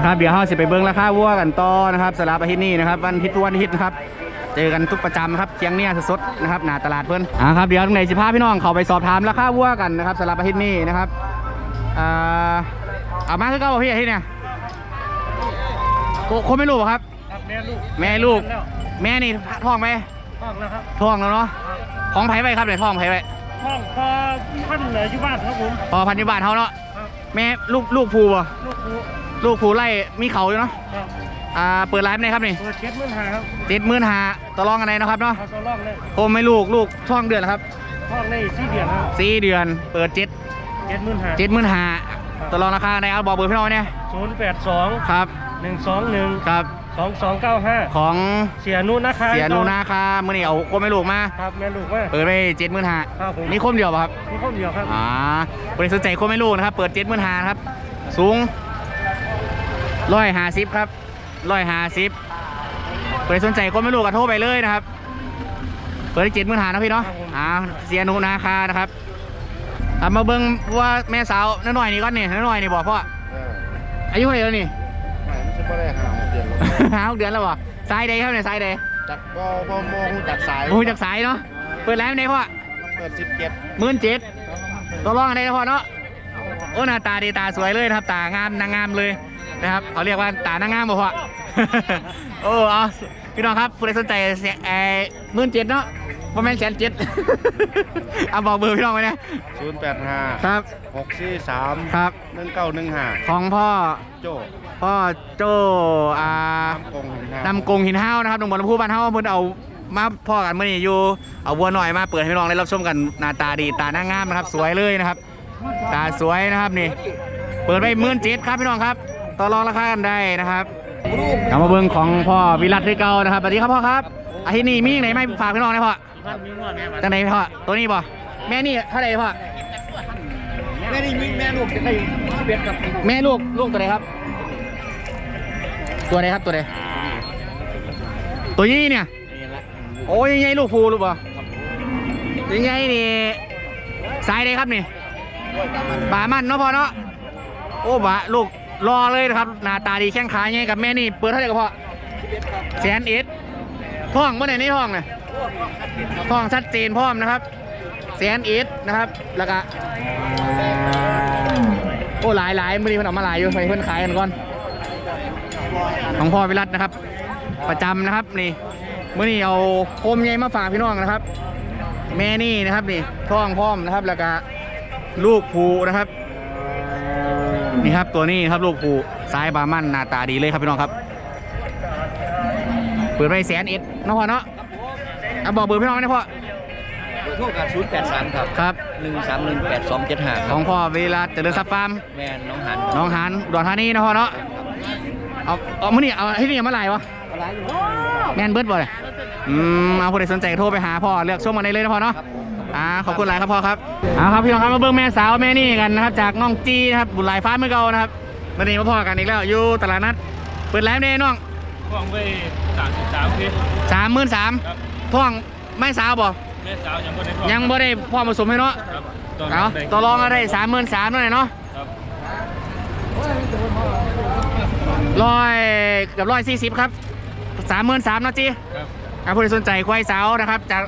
นะครับเดี๋ยวเราจะไปเบิ้งราคาวัวกันต่อนะครับสำหรับอาทิตย์นี้นะครับวันอาทิตย์ทุกวันอาทิตย์นะครับเจอกันทุกประจำครับเคียงเนี่ยสดๆนะครับหน้าตลาดเพิ่นอ่าครับเดี๋ยวตรงไหนสิพาพี่น้องเขาไปสอบถามราคาวัวกันนะครับสำหรับอาทิตย์นี้นะครับอ่าเอามาคือเก่าบ่พี่อาทิตย์เนี่ยโคคนไม่รู้บ่ครับครับแม่ลูกแม่ลูกแล้วแม่นี่ท้องไหมห้องแล้วครับท้องแล้วเนาะของไผ่ไปครับเนี่ยท้องไผ่ไปห้องพอพันเหลืออยู่บ้านครับผมพอพันธุบาทเขาเนาะครับ แม่ลูกลูกภูบ่ลูกครูลูกภูไล่มีเขาอยู่เนาะครับอ่าเปิดร้านไหนครับนี่เปิดเก็ตมื่นหาครับเจ็ดหมื่นหาต่อรองกันไหนเนาะครับเนาะเอาตัวร่องเลยโคมไม่ลูกลูกช่องเดือนแล้วครับห้องในสี่เดือนครับสี่เดือน เปิดเจ็ดเก็ตมื่นหาเจ็ดหมื่นหาต่อรองราคาในเอาบอกเบอร์พี่น้องเนี่ยศูนย์แปดสองครับหนึ่งสองหนึ่งครับ สองสองเก้าห้าของเสียนุนะคะเสียนูนาคาเมื่อนี้เอาโคมไม่ลูกมาครับแม่ลูกว่าเปิดไปเจ็ดหมื่นหาครับผมนี่โคมเดียวป่ะครับมีข้าวเดียวครับอ่าบริษัทใจโคมไม่ลูกนะครับ เปิดเจ็ดหมื่นหาครับ สูงร้อยหาสิบครับร้อยหาสิบใครสนใจโคมไม่ลูกก็โทรไปเลยนะครับ เปิดได้เจ็ดหมื่นหานะพี่เนาะอ่าเสียนูนาคานะครับเอามาเบิ้งว่าแม่สาวน้อยๆนี่ก่อนนี่น้อยๆนี่บอกพ่อเอออายุเท่าไหร่แล้วนี่ไม่ไม่ใช่บ่ได้หาเดือนแล้วหาหกเดือนแล้วบ่สายใดครับเนี่ยสายใดจักก็บ่มองจากสายโอ้ยจากสายเนาะเปิดร้านไหนพ่อเปิดสิบเจ็ดหมื่นเจ็ดตัวรองอะไรนะพ่อเนาะโอ้หน้าตาดีตาสวยเลยนะครับ ตางามนางงามเลยนะครับเขาเรียกว่าตานางงามบ่พ่อโอ้เอาพี่น้องครับผู้ใดสนใจเสียเอหมื่นเจ็ดเนาะ ประมาณแสนเจ็ดเอาบอกเบอร์พี่น้องไว้นะศูนย์แปดห้าครับ หกสี่สามครับหนึ่งเก้าหนึ่งห้าของพ่อโจ้พ่อโจอ่าน้ำกงหินห้านำกงหินห้าวนะครับหนุ่มบอลพูบ้านห้าวเพิ่นเอามาพ่อกันเมื่อนี้อยู่เอาวัวหน่อยมาเปิดให้พี่น้องได้รับชมกันหน้าตาดีตาหน้างามนะครับ สวยเลยนะครับ ตาสวยนะครับนี่ เปิดไปหมื่นเจ็ดครับพี่น้องครับต่อรองราคากันได้นะครับเอามาเบิ้งของพ่อวิรัตที่เก่านะครับสวัสดีครับพ่อครับอาทิตย์นี้มีอย่างไหนไม่ฝากพี่น้องนะพ่อ ท่านมีงวดแม่มาจังไหนพ่อตัวนี้ป่ะแม่นี่เท่าไหร่พ่อแม่นี่มีแม่ลูกจะได้สิบเอ็ดกับแม่ลูกลูกตัวไหนครับ ตัวไหนครับตัวไหนตัวนี้เนี่ยนี่ละโอ้ยยังไงลูกภูลูกป่ะยังไงนี่สายใดครับนี่บามันเนาะพ่อเนาะโอ้บาลูกรอเลยนะครับหน้าตาดีแข้งขายังไงกับแม่นี่เปิดเท่าไหร่กับพ่อแสนเอ็ดท้องเมื่อไหร่นี่ท้องเนี่ย ท้องชัดเจนพร้อมนะครับแสนเอ็ดนะครับ แล้วก็โอ้หลายหลายมือนี้เพิ่นเอามาหลายอยู่ไปเพิ่นขายกันก่อน ของพ่อวิรัตนะครับ ประจำนะครับนี่มื่อนี้เอาโคมใหญ่มาฝากพี่น้องนะครับ แม่นี่นะครับนี่ท้องพร้อมนะครับ แล้วก็ลูกผูนะครับนี่ครับตัวนี้ครับลูกผูซ้ายบามันหน้าตาดีเลยครับพี่น้องครับ เปิดไปแสนเอ็ดน้องพ่อเนาะ เอาบอกเบอร์พี่น้องนะพ่อเบอร์โทรกันศูนย์แปดสามครับครับหนึ่งสามหนึ่งแปดสองเจ็ดห้าของพ่อวิรัตเจริญทรัพย์ฟาร์มแม่น้องหันน้องหานอุดอนธานีนะพ่อเนาะเอาเอามื่อนี้เอาที่นี่เอามาหลายวะแมนเบิร์ดบ่เลยอืมเอาผู้ใดสนใจก็โทรไปหาพ่อเลือกช่วงมาได้เลยนะพ่อเนาะครับผมอ่าขอบคุณหลายครับพ่อครับเอาครับพี่น้องครับมาเบิ่งแม่สาวแม่นี่กันนะครับจากน้องจีนะครับบุญหลายฟ้าเมื่อเก่านะครับวันนี้มาพ่อกันอีกแล้วอยู่ตลาดนัดเปิดแล้วเด้น้องห้องไปสามสิบสามพี่สามหมื่นสามครับ ท่องไม่สาวบ่แม่สาวยังไม่ได้ท้องยังบ่ได้พ่อผสมให้เนาะครับเอาต่อรองอะไรสามหมื่นสามนั่นแหละเนาะครับร้อยเกับร้อยสี่สิบครับสามหมื่นสามเนาะจี ครับเอาผู้ใดสนใจควายสาวนะครับ จาก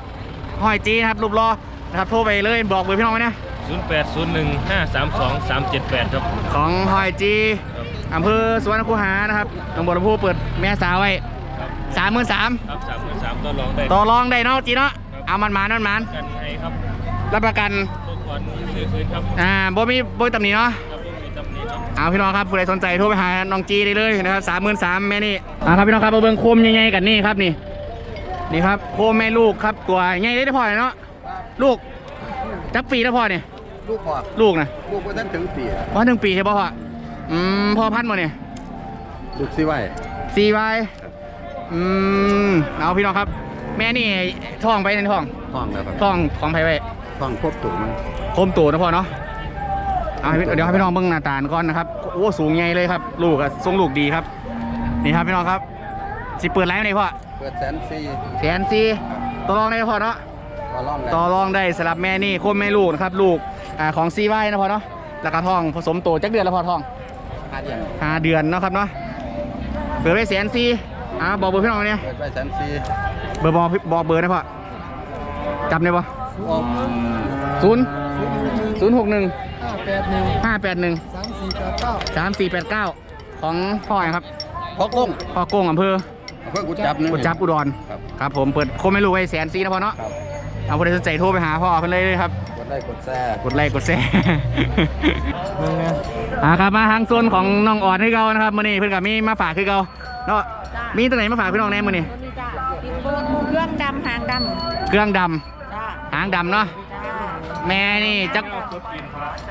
ห้อยจีนะครับรูปรอนะครับโทรไปเลยบอกเบอร์พี่น้องไว้นะศูนย์แปดศูนย์หนึ่งห้าสามสองสามเจ็ดแปดครับของหอยจีครับ อำเภอสวนคูหานะครับตำบลลำพูเปิดแม่สาวไว้ครับสามหมื่นสามครับสามหมื่นสามต่อรองได้ต่อรองได้เนาะจีเนาะครับเอามันมานั่นมันกันให้ครับรับประกันทุกคนซื้อคืนครับอ่าบ่มีบ่มีตำหนิเนาะครับลูกมีตำหนิครับเอาพี่น้องครับผู้ใดสนใจโทรไปหาน้องจีได้เลยนะครับสามหมื่นสามแม่นี่อ่าครับพี่น้องครับมาเบิ่งโคมใหญ่ๆกันนี่ครับนี่นี่ครับโคมแม่ลูกครับตัวใหญ่ได้พอเลยเนาะลูกจักปีแล้วพอเนี่ยลูกพอลูกนะลูกก็ท่านถึงปีว่าหนึ่งปีใช่ป่ะพ่ออืมพ่อพันธุ์มาเนี่ยลูกสิไหวสี่ใบ อืมเอาพี่น้องครับ แม่นี่ท้องไปในท้องห้องแล้วครับท้องของไผไว้ห้องครบถุงโคมตูนะพ่อเนาะเอาให้พี่เดี๋ยวให้พี่น้องเบิ่งหน้าตาก่อนนะครับโอ้สูงใหญ่เลยครับ ลูกอะทรงลูกดีครับ นี่ครับพี่น้องครับสิเปิดไลฟ์ไหนพ่อเปิดแสนสี่แสนซีต่อรองได้พ่อเนาะก็ล่องแล้วต่อรองได้สำหรับแม่นี่โคมแม่ลูกนะครับลูกอ่าของซีไว้นะพ่อเนาะแล้วก็ท้องผสมโตจักเดือนแล้วพ่อท้องห้าเดือนห้าเดือนเนาะครับเนาะเปิดไว้แสนสี่ อ่าบอกเบอร์พี่น้องเนี่ยเปิดไปแสนสี่เบอร์บอกบอกเบอร์นะพ่อจำได้ปะศูนย์ศูนย์หกหนึ่งห้าแปดหนึ่งห้าแปดหนึ่งสามสี่แปดเก้าสามสี่แปดเก้าของพ่ออะไรครับพอกล้งพ่อโกงอำเภอเพื่อกุดจับนี่ กุดจับอุดรครับ ครับผมเปิดโคมไม่รู้ไว้แสนสี่นะพ่อเนาะครับเอาคนใดสนใจโทรไปหาพ่อเพิ่นเลยเลยครับ กดได้กดแซ่กดไลค์กดแชร์อ่าครับมาทางโซนของน้องอ่อนให้เรานะครับมื้อนี้เพิ่นก็มีมาฝากคือเราเนาะ มีตัวไหนมาฝากพี่น้องแน่มื้อนี้ตัวนี้จ้าติดเบิ้ลเครื่องดำหางดเครื่องดำำจ้าหางดำเนาะจ้าแม่นี่จัก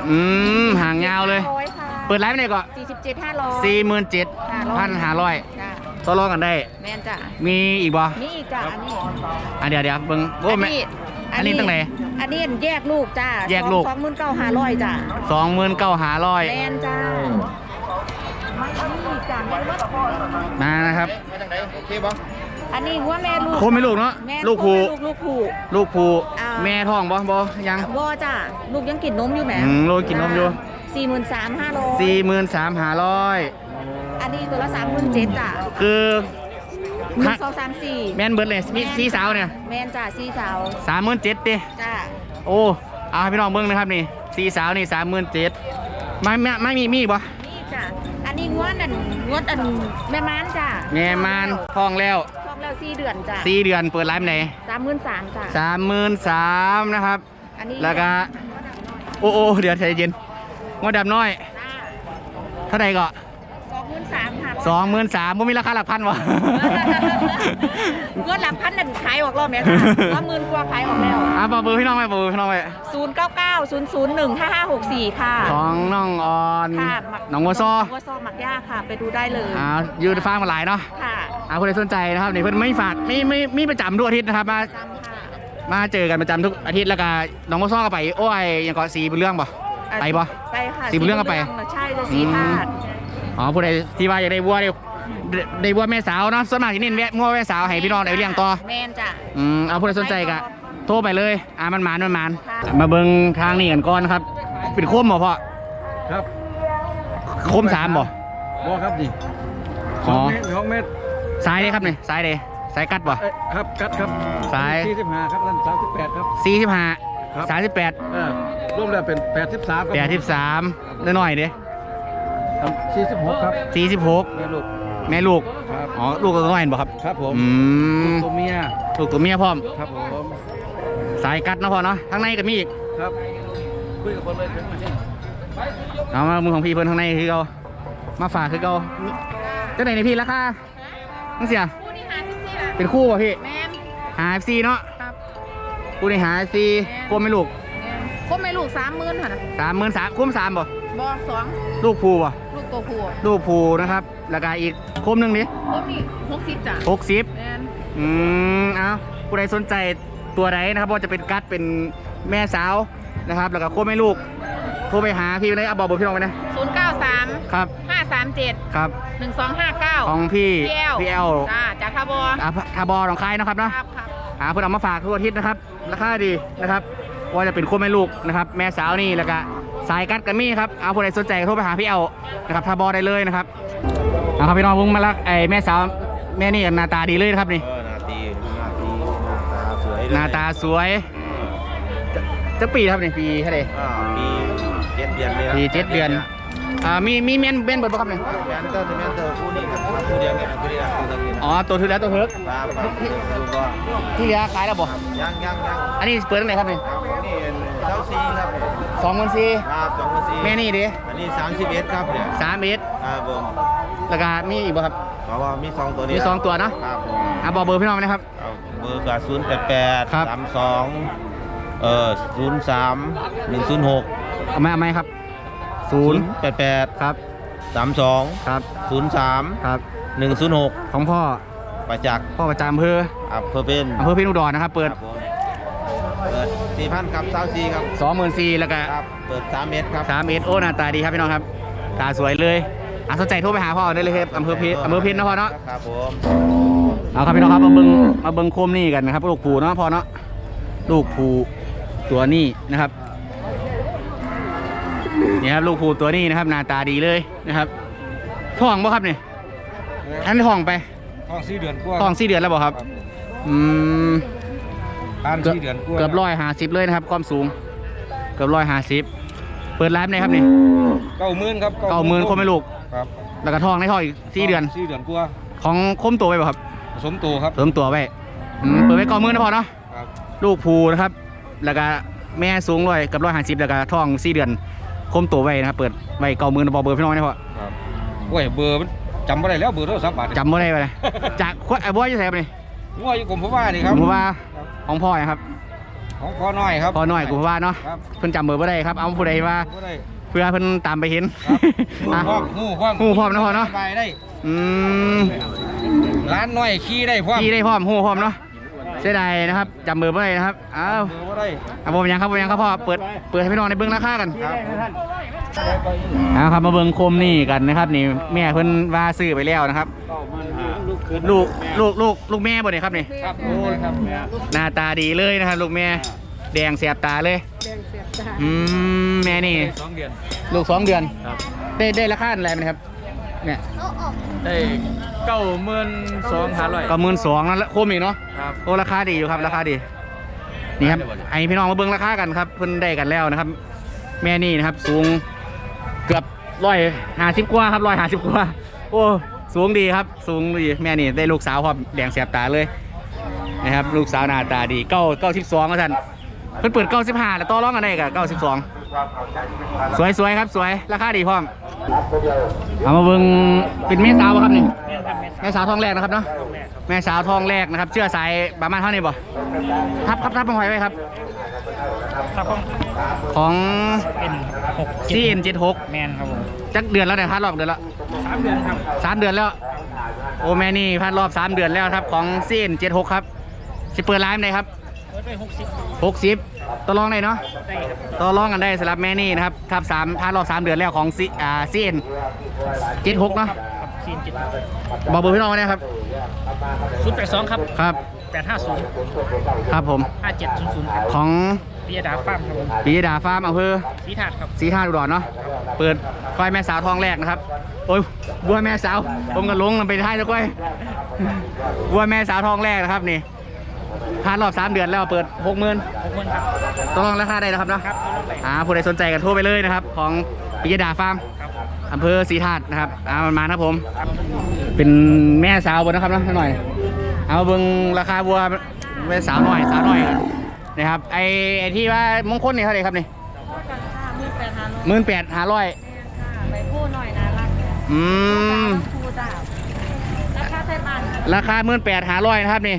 อืมหางยาวเลย ร้อยค่ะเปิดไลฟ์ไปไหนก่อนสี่สิบเจ็ดห้าร้อย สี่หมื่นเจ็ดพันห้าร้อยจ้าต่อรองกันได้ แมนจ้ามีอีกบ่นี่อีกจ้าอันนี้อะเดี๋ยวเดี๋ยวเบิ่งโอ้แม่ อันนี้ตั้งไหนอันนี้แยกลูกจ้าแยกลูก สองหมื่นเก้าห้าร้อยจ้าสองหมื่นเก้าห้าร้อยแมนจ้า ไม่นี่จ้าแม่นว่ามานะครับโอเคบ่อันนี้ว่าแม่ลูกโคมไม่ลูกเนาะแม่ลูกผูลูกลูกผู ลูกผูอ่า แม่ท้องบ่บ่ยังวอจ้าลูกยังกินนมอยู่ไหมอืมลูกกินนมอยู่สี่หมื่นสามห้าร้อยสี่หมื่นสามห้าร้อยอันนี้ตัวละสามหมื่นเจ็ดจ้าคือหนึ่งสองสามสี่แม่นเบิร์ดเลยมีสีสาวเนี่ยแมนจ้าสี่สาวสามหมื่นเจ็ดดิจ้าโอ้เอาให้พี่น้องเบิ้งนะครับนี่สีสาวนี่สามหมื่นเจ็ดไม่ไม่ไม่มีมีอีกบ่นี่ จ้ะอันนี้งวดอันงวดอันแม่ม้านจ้ะแม่มานท้องแล้วท้องแล้วสี่เดือนจ้ะสี่เดือนเปิดร้านไหนสามหมื่นสามจ้ะสามหมื่นสามนะครับ อันนี้แล้วก็ โอ้โอ้เดี๋ยวใจเย็นงวดดำน้อยจ้าเท่าไหร่ก็สองหมื่น สามค่ะสองหมื่นสามมีราคาหลักพันวะงวดหลักพันนั่นขายออกรอบเนี้ยจ้ะสามหมื่นกว่าขายออกแล้วอะบอกเบอร์พี่น้องไปบอกเบอร์พี่น้องไปศูนย์เก้าเก้าศูนย์ศูนย์หนึ่งห้าห้าหกสี่ค่ะของน้องออนค่ะหมักน้องวัวซอวัวซอหมักย่าค่ะ ไปดูได้เลยอ่ายืนฟ้ามาหลายเนาะค่ะอ่าคนใดสนใจนะครับนี่เพิ่นไม่ฝากไม่ไม่ไม่ประจำทุกอาทิตย์นะครับมาจำค่ะมาเจอกันประจำทุกอาทิตย์แล้วก็น้องวัวซอก็ไปโอ้ยยังก็สีเป็นเรื่องบ่ไปปะไปค่ะสีบุญเรื่องก็ไปใช่เลยสีธาตุ อ๋อผู้ใดที่ว่าอยากได้วัวได้ได้วัวแม่สาวเนาะส่วนมากที่เน้นแวะงัวแม่สาวให้พี่น้องได้เลี้ยงต่อแมนจ้ะอืมเอาผู้ใดสนใจก็โทรไปเลยอ่ามันหมานมันหมานค่ะมาเบิ่งทางนี้กันก่อนครับเป็นโคมบ่พ่อครับโคมสามบ่บ่ครับนี่อ๋อเมตรสองเมตรสายเลยครับนี่สายเลยสายกัดบ่เอ้ยครับกัดครับสายสี่สิบห้าครับนั่นสามสิบแปดครับสี่สิบห้าครับสามสิบแปดเออรวมแล้วเป็นแปดสิบสามแปดสิบสามน้อยๆเด้ สี่สิบหกครับสี่สิบหกแม่ลูกแม่ลูกครับอ๋อลูกก็น้อยเห็นบ่ครับครับผมอืมตัวเมียลูกตัวเมียพร้อมครับผมสายกัดเนาะพ่อเนาะข้างในก็มีอีกครับคุยกับคนเลยเป็นผู้หญิงเอามามือของพี่เพิ่นข้างในคือเขามาฝากคือเขาเจ้าไหนนี่พี่ราคาต้องเสียคู่นี้หาสิบสี่เป็นคู่ป่ะพี่แมนหาซีเนาะครับคู่นี่หาซีคู่ไม่ลูกคบไม่ลูกสามหมื่นค่ะนะสามหมื่นสามคุ้มสามบ่บอสองลูกภูบ่ลูก ตัวผัวลูกภูนะครับแล้วก็อีกคุ้มหนึ่งดิคบนี่หกสิบจ้ะหกสิบแมนอืมเอาผู้ใดสนใจตัวใดนะครับว่าจะเป็นกัดเป็นแม่สาวนะครับ แล้วก็โคไม่ลูกโทรไปหาพี่เลยเอาบอกเบอร์พี่น้องไปนะศูนย์เก้าสามครับห้าสามเจ็ดครับ หนึ่งสองห้าเก้าของพี่พี่แอลพี่แอลจ้าจากคาบออ่าทาบอของใครนะครับเนาะครับครับหาเพื่อนเอามาฝากทุกอาทิตย์นะครับราคาดีนะครับว่าจะเป็นคู่แม่ลูกนะครับ แม่สาวนี่แล้วก็ สายกัดกันมี่ครับเอาคนใดสนใจก็โทรไปหาพี่เอานะครับทาบอได้เลยนะครับเอาครับพี่น้องเพิ่งมาลักไอ้แม่สาวแม่นี่หน้าตาดีเลยนะครับนี่เออนาตีนาตีหน้าตาสวยเลยหน้าตาสวยจะจะปีครับนี่ปีเท่าไหร่อ่าปีเจ็ดเดือนเลยปีเจ็ดเดือนอ่ามีมีเมนเบนเบิร์ดบ่ครับเนี่ยแมนเตอร์แมนเตอร์คู่นี้กับคู่เดียวกันคู่เดียวกันคู่เดียวกันอ๋อตัวถือแล้วตัวเฮิร์กปลาปลาดูก็ที่เหลือขายแล้วบ่ยังยังยังอันนี้เปิดตั้งไหนครับนี่นี่เจ้าซีครับ สองหมื่นสี่ครับสองพันสี่แม่นี่ดิอันนี้สามสิบเอ็ดครับเนี่ยสามเมตรครับผมแล้วก็มีอีกบ่ครับเพราะว่ามีสองตัวนี้มีสองตัวเนาะครับผมอะบอกเบอร์พี่น้องนะครับเอาเบอร์กับศูนย์แปดแปดครับสามสองเอ่อศูนย์สามหนึ่งศูนย์หกเอาไหมเอาไหมครับศูนย์แปดแปดครับสามสองครับศูนย์สามครับหนึ่งศูนย์หกของพ่อประจักษ์พ่อประจำอำเภออำเภอเป็นอำเภอพิณุดรนะครับ เปิดครับผม เปิดสี่พันครับเศร้าซีครับ2 4 0 0 0แล้วก็ครับ เปิดสามเมตรครับ3เอสโอหน้าตาดีครับพี่น้องครับ ตาสวยเลยอะสนใจโทรไปหาพ่อได้เลยครับอำเภอพิอำเภอพิณนะพ่อเนาะครับผมเอาครับพี่น้องครับมาเบิ้งมาเบิ้งโคมนี่กันนะครับลูกผูเนาะพ่อเนาะลูกผูตัวนี้นะครับนี่ครับลูกผูตัวนี้นะครับหน้าตาดีเลยนะครับท้องบ่ครับเนี่ยอันนี้ท้องไปท้องสี่เดือนกว่าท้องสี่เดือนแล้วบ่ครับ อืม ทานเกือบสี่เดือนกว่าเกือบร้อยห้าสิบเลยนะครับความสูง เกือบร้อยห้าสิบเปิดร้านไหนครับนี่เก้าหมื่นครับเก้าหมื่นคนไม่ลูกครับแล้วก็ท้องในท้องอีกสี่เดือนสี่เดือนกว่าของคมตัวไว้บ่ครับผสมโตครับเติมตัวไว้อืมเปิดไว้เก้าหมื่นนะพอเนาะครับลูกภูนะครับ แล้วก็แม่สูงร้อยกับร้อยห้าสิบแล้วก็ท้องสี่เดือนคมตัวไว้นะครับเปิดไว้เก้าหมื่นบอเบอร์พี่น้องนะพ่อครับโอ้ยเบอร์มันจำไม่ได้แล้วเบอร์โทรศัพท์บาทจำไม่ได้ไปเลยจากคนไอ้บอยจะใส่ไปนี่ งัวอยู่กรมพระว่านี่ครับผมว่าของพ่อนะครับของพ่อน้อยครับพ่อน้อยกูว่าเนาะครับเพิ่นจำเบอร์ไม่ได้ครับเอาผู้ใดว่าบ่ได้ เพื่อเพิ่นตามไปเห็นครับ อะงูพร้อมงูพร้อมนะพ่อเนาะสบายได้อืมร้านน้อยขี้ได้พร้อมพี่ได้พร้อมหูพร้อมเนาะเสียดายนะครับจำเบอร์ไม่ได้นะครับอ้าวเบอร์บ่ได้เอาผมยังครับผมยังครับพ่อเปิดเปิดให้พี่น้องในเบื้องราคากันครับเอาครับมาเบิ่งโคมนี่กันนะครับ นี่แม่เพิ่นว่าซื้อไปแล้วนะครับ ลูกลูกลูกลูกแม่บ่เนี่ยครับนี่ครับโอ้ยครับหน้าตาดีเลยนะครับลูกแม่แดงเสียบตาเลยแดงเสียบตาอืมแม่นี่สองเดือนลูกสองเดือนครับได้ได้ราคาอะไรไหมครับเนี่ยได้เก้าหมื่นสองห้าร้อยก็หมื่นสองนั่นแหละโคมอีกเนาะครับโอ้ราคาดีอยู่ครับราคาดีนี่ครับไอพี่น้องมาเบิ่งราคากันครับเพิ่นได้กันแล้วนะครับ แม่นี่นะครับสูงเกือบร้อยห้าสิบกว่าครับร้อยห้าสิบกว่าโอ้ สูงดีครับ สูงดีแม่นี่ได้ลูกสาวครับแดงเสียบตาเลยนะครับลูกสาวหน้าตาดีเก้าเก้าสิบสองก็ท่านเพิ่นเปิดเก้าสิบห้าแล้วต่อรองกันได้กับเก้าสิบสองสวยสวยครับสวยราคาดีพร้อมเอามาเบิ่งเป็นแม่สาวบ่ครับนี่แม่สาวทองแรกนะครับเนาะแม่สาวทองแรกนะครับ เชื่อสายประมาณเท่านี้บ่ทับทับทับบังหอยไว้ครับครับผมของเป็นหกซีเอ็นเจ็ดหกแมนครับผมจักเดือนแล้วเนี่ยพัดรอบเดือนแล้ว สามเดือนครับสามเดือนแล้ว โอแม่นี่พัดรอบสามเดือนแล้วครับ ของซีเอ็นเจ็ดหกครับจะเปิดร้านไหนครับเปิดไปหกสิบหกสิบต่อรองได้เนาะได้ครับต่อรองกันได้สำหรับแม่นี่นะครับทับสามพัดรอบสามเดือนแล้วของซีอ่าซีเอ็นเจ็ดหกเนาะครับซีนจิตบอกเบอร์พี่น้องไว้นะครับศูนย์แปดสองครับครับแปดห้าศูนย์ครับผมห้าเจ็ดศูนย์ศูนย์ครับของพิ ยดาฟาร์มครับผมปีดาฟาร์มอำเภอสีถาดครับสีท่าอุดรเนาะเปิดควายแม่สาวทองแรกนะครับ โอ้ยบัวแม่สาว ผมก็ลงมันไปท้ายแล้วก้อยบัวแม่สาวทองแรกนะครับนี่ผ่านรอบสามเดือนแล้วเปิดหกหมื่นขอบคุณครับต้องลองราคาได้นะครับเนาะครับเอาลงไปอ่าผู้ใดสนใจกันโทรไปเลยนะครับ ของปิยดาฟาร์มครับอำเภอศรีธาตุนะครับอ่ามันมานะครับผม เป็นแม่สาวบนนะครับเนาะหน่อย เอาเบิ่งราคาบัวแม่สาวหน่อยสาวหน่อยกั นนะครับไอไอที่ว่ามงคลนี่เท่าไหร่ครับนี่กันค่ะมือแปดหาหมื่นแปดห้าร้อยค่ะใบพูหน่อยน่ารักอืมพูจ้าราคาไทยบ้านราคาหมื่นแปดหาร้อยนะครับนี่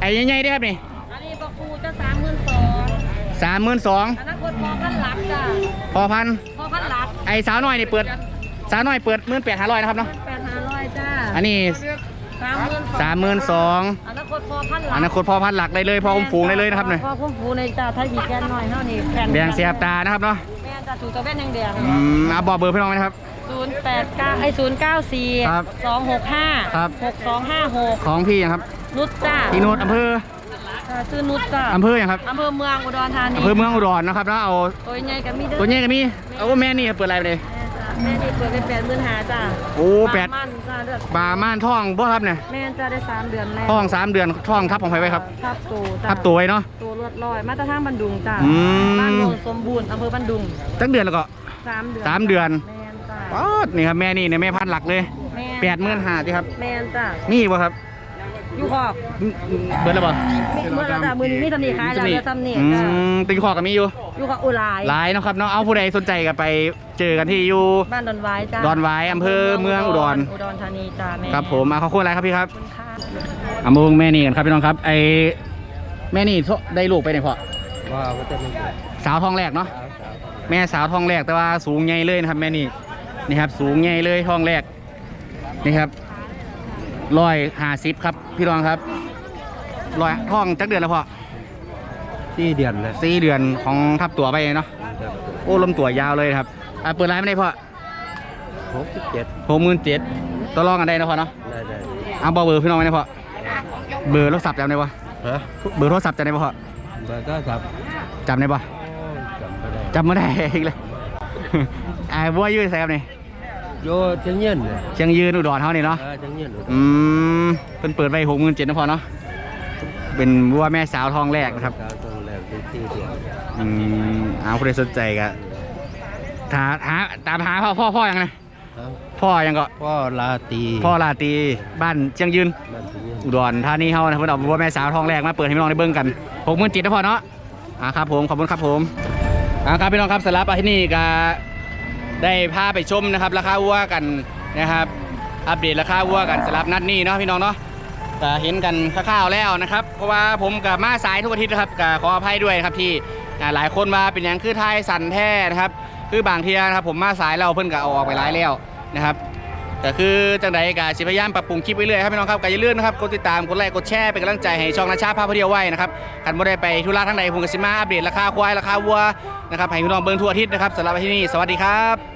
ไอ้ใหญ่ๆด้วยครับนี่อันนี้บักพูจะสามหมื่นสองสามหมื่นสองอนาคตพอพันหลักจ้าพอพันพอพันหลักไอ้สาวน้อยนี่เปิด สาวน้อยเปิดหมื่นแปดหาร้อยนะครับเนาะแปดหาร้อยจ้าอันนี้สามหมื่นสามหมื่นสองอนา คตพอพันหลักอนาคตพอพันหลักได้เลยพอคุ้มฟูงได้เลยนะครับเนี่ยพอคุ้มฟูในจ้าไทยบีแกนหน่อยเท่านี้แผ่นแดงเสียบตานะครับเนาะแม่นจ้าถูกตะเวนยังแดงอืมเอาบอกเบอร์พี่น้องไหมนะครับศูนย์แปดเก้าไอศูนย์เก้าสี่ครับสองหกห้าครับหกสองห้าหกของพี่นะครับ นุชจ้าพี่นุชอำเภอจ้าชื่อนุชจ้าอำเภออย่างครับอำเภอเมืองอุดรธานีอำเภอเมืองอุดรนะครับแล้วเอาตัวใหญ่กับมีเด้อตัวนี้ก็มีเอาแม่นี่เปิดอะไรไปเลย แม่นี่เปิดไปแปดหมื่นหาจ้าโอ้แปดปลามันจ้าเลือดบาม่านท่องบ่ครับเนี่ยแม่นจ้าได้สามเดือนแล้วท่องสามเดือนท่องทับของใครไว้ครับทับตัวจ้าทับตัวไว้เนาะ ตัวเลือดลอยมาตรทางบันดุงจ้าอืม บ้านโนนสมบูรณ์อำเภอบันดุงตั้งเดือนแล้วก็ สามเดือนสามเดือน แม่นจ้าป๊อดนี่ครับแม่นี่เนี่ยแม่พันหลักเลยแม่นแปดหมื่นห้าที่ครับแม่นจ้านี่บ่ครับอยู่ขอบเบิดแล้วบ่มีเมื่อเราจ้ามือนี้มีตำหนิขายจ้าเรือตำหนิอืจ้ามติงขอกับมีอยู่ อยู่กับอุหลายหลายเนาะครับเนาะเอาผู้ใดสนใจก็ไปเจอกันที่อยู่บ้านดอนไว้จ้าดอนหวายอำเภอเมืองอุดรอุดรธานีจ้าแม่ครับผมมาขอบคุณอะไรครับพี่ครับขอบคุณค่ะเอามาเบิ่งแม่นี่กันครับพี่น้องครับไอแม่นี่ได้ลูกไปไหนพ่อว่าว่าจะมีสาวท้องแรกเนาะแม่สาวท้องแรกแต่ว่าสูงใหญ่เลยนะครับแม่นี่นี่ครับสูงใหญ่เลยท้องแรกนี่ครับร้อยห้าสิบครับพี่รองครับร้อยท้องจักเดือนแล้วพ่อ ที่เดือนเลยสี่เดือนของทับตัวไปเนาะโอ้ลำตัวยาวเลยครับอะเปิดร้านไม่ได้พ่อหกสิบเจ็ดหกหมื่นเจ็ดต่อรองกันได้นะพ่อเนาะได้ได้เอาบอกเบอร์พี่น้องไว้นะพ่อเบอร์โทรศัพท์จำได้ปะฮะเบอร์โทรศัพท์จำได้ปะพ่อเบอร์ก็ครับจำได้ปะจำไม่ได้จำไม่ได้อีกเลยไอ้บัวอยืดใส่ครับนี่อโยเชียงยืนเนี่ยเชียงยืนอุดรเฮานี่เนาะเออเชียงยืนอืมเพิ่นเปิดไว้หกหมื่นเจ็ดนะพอเนาะเป็นวัวแม่สาวทองแรกนะครับ ดาวตรงแรกเป็นที่เดียวอืมเอาคนใดสนใจก็หาหาตามหาพ่อพ่อพ่อยังไงครับพ่อยังก็พ่อลาตีพ่อลาตรีบ้านเชียงยืน บ้านเชียงยืนอุดรธานีเฮานะเพิ่นเอาวัวแม่สาวทองแรกมาเปิดให้พี่น้องได้เบิ่งกันหกหมื่นเจ็ดนะพ่อเนาะอ่าครับผมขอบคุณครับผมอ่าครับพี่น้องครับสำหรับที่นี่ก็ได้พาไปชมนะครับราคาวัวกันนะครับ อัปเดตราคาวัวกันสำหรับนัดนี้เนาะพี่น้องเนาะ ก็เห็นกันคร่าวๆแล้วนะครับ เพราะว่าผมกับมาสายทุกอาทิตย์นะครับก็ขออภัยด้วยครับที่หลายคนมาเป็นอย่างคือไทยสันแท้นะครับ คือบางทีนะครับผมมาสายเราเพิ่นก็เอาออกไปหลายแล้วนะครับก็คือจังใดก็สิพยายามปรับปรุงคลิปไว้เรื่อยครับพี่น้องครับก็อย่าลืมนะครับกดติดตามกดไลค์กดแชร์เป็นกำลังใจให้ช่องนาชาพาพเดียวไว้นะครับกันบ่ได้ไปธุระทางใดผมก็สิมาอัปเดตราคาควายราคาวัวนะครับให้พี่น้องเบิ่งทั่วอาทิตย์นะครับสำหรับที่นี่สวัสดีครับ